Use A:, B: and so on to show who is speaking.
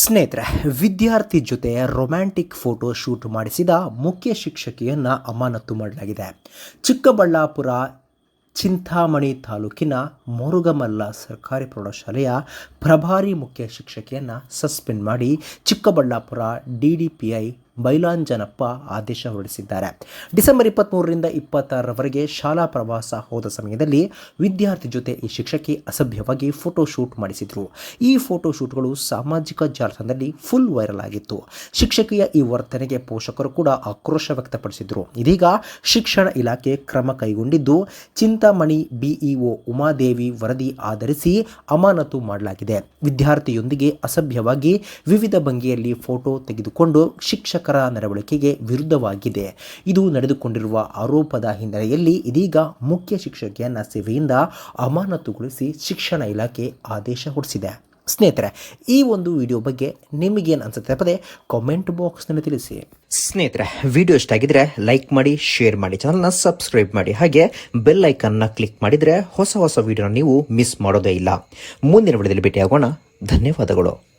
A: ಸ್ನೇಹಿತರೆ, ವಿದ್ಯಾರ್ಥಿ ಜೊತೆ ರೊಮ್ಯಾಂಟಿಕ್ ಫೋಟೋ ಶೂಟ್ ಮಾಡಿಸಿದ ಮುಖ್ಯ ಶಿಕ್ಷಕಿಯನ್ನು ಅಮಾನತು ಮಾಡಲಾಗಿದೆ. ಚಿಕ್ಕಬಳ್ಳಾಪುರ, ಚಿಂತಾಮಣಿ ತಾಲೂಕಿನ ಮುರುಗಮಲ್ಲ ಸರ್ಕಾರಿ ಪ್ರೌಢಶಾಲೆಯ ಪ್ರಭಾರಿ ಮುಖ್ಯ ಶಿಕ್ಷಕಿಯನ್ನು ಸಸ್ಪೆಂಡ್ ಮಾಡಿ Chikkaballapur D D P I Bailanjanappa ಆದೇಶ ಹೊರಡಿಸಿದ್ದಾರೆ. ಡಿಸೆಂಬರ್ ಇಪ್ಪತ್ತ್ಮೂರರಿಂದ ಇಪ್ಪತ್ತಾರರವರೆಗೆ ಶಾಲಾ ಪ್ರವಾಸ ಹೋದ ಸಮಯದಲ್ಲಿ ವಿದ್ಯಾರ್ಥಿ ಜೊತೆ ಈ ಶಿಕ್ಷಕಿ ಅಸಭ್ಯವಾಗಿ ಫೋಟೋ ಶೂಟ್ ಮಾಡಿಸಿದ್ರು. ಈ ಫೋಟೋ ಶೂಟ್ಗಳು ಸಾಮಾಜಿಕ ಜಾಲತಾಣದಲ್ಲಿ ಫುಲ್ ವೈರಲ್ ಆಗಿತ್ತು. ಶಿಕ್ಷಕಿಯ ಈ ವರ್ತನೆಗೆ ಪೋಷಕರು ಕೂಡ ಆಕ್ರೋಶ ವ್ಯಕ್ತಪಡಿಸಿದರು. ಇದೀಗ ಶಿಕ್ಷಣ ಇಲಾಖೆ ಕ್ರಮ ಕೈಗೊಂಡಿದ್ದು, ಚಿಂತಾಮಣಿ ಬಿಇಒ ಉಮಾದೇವಿ ವರದಿ ಆಧರಿಸಿ ಅಮಾನತು ಮಾಡಲಾಗಿದೆ. ವಿದ್ಯಾರ್ಥಿಯೊಂದಿಗೆ ಅಸಭ್ಯವಾಗಿ ವಿವಿಧ ಭಂಗಿಯಲ್ಲಿ ಫೋಟೋ ತೆಗೆದುಕೊಂಡು ಶಿಕ್ಷಕರ ನಡವಳಿಕೆಗೆ ವಿರುದ್ಧವಾಗಿದೆ. ಇದು ನಡೆದುಕೊಂಡಿರುವ ಆರೋಪದ ಹಿನ್ನೆಲೆಯಲ್ಲಿ ಇದೀಗ ಮುಖ್ಯ ಶಿಕ್ಷಕಿಯನ್ನ ಸೇವೆಯಿಂದ ಅಮಾನತುಗೊಳಿಸಿ ಶಿಕ್ಷಣ ಇಲಾಖೆ ಆದೇಶ ಹೊರಡಿಸಿದೆ. ಸ್ನೇಹಿತರೆ, ಈ ಒಂದು ವಿಡಿಯೋ ಬಗ್ಗೆ ನಿಮಗೇನು ಅನ್ಸುತ್ತೆ ಪದೇ ಕಾಮೆಂಟ್ ಬಾಕ್ಸ್ನಲ್ಲಿ ತಿಳಿಸಿ. ಸ್ನೇಹಿತರೆ, ವಿಡಿಯೋ ಇಷ್ಟ ಆಗಿದ್ರೆ ಲೈಕ್ ಮಾಡಿ ಶೇರ್ ಮಾಡಿ ಚಾನಲ್ನ ಸಬ್ಸ್ಕ್ರೈಬ್ ಮಾಡಿ, ಹಾಗೆ ಬೆಲ್ ಐಕನ್ನ ಕ್ಲಿಕ್ ಮಾಡಿದರೆ ಹೊಸ ಹೊಸ ವಿಡಿಯೋನ ನೀವು ಮಿಸ್ ಮಾಡೋದೇ ಇಲ್ಲ. ಮುಂದಿನ ವಿಡಿಯೋದಲ್ಲಿ ಭೇಟಿಯಾಗೋಣ. ಧನ್ಯವಾದಗಳು.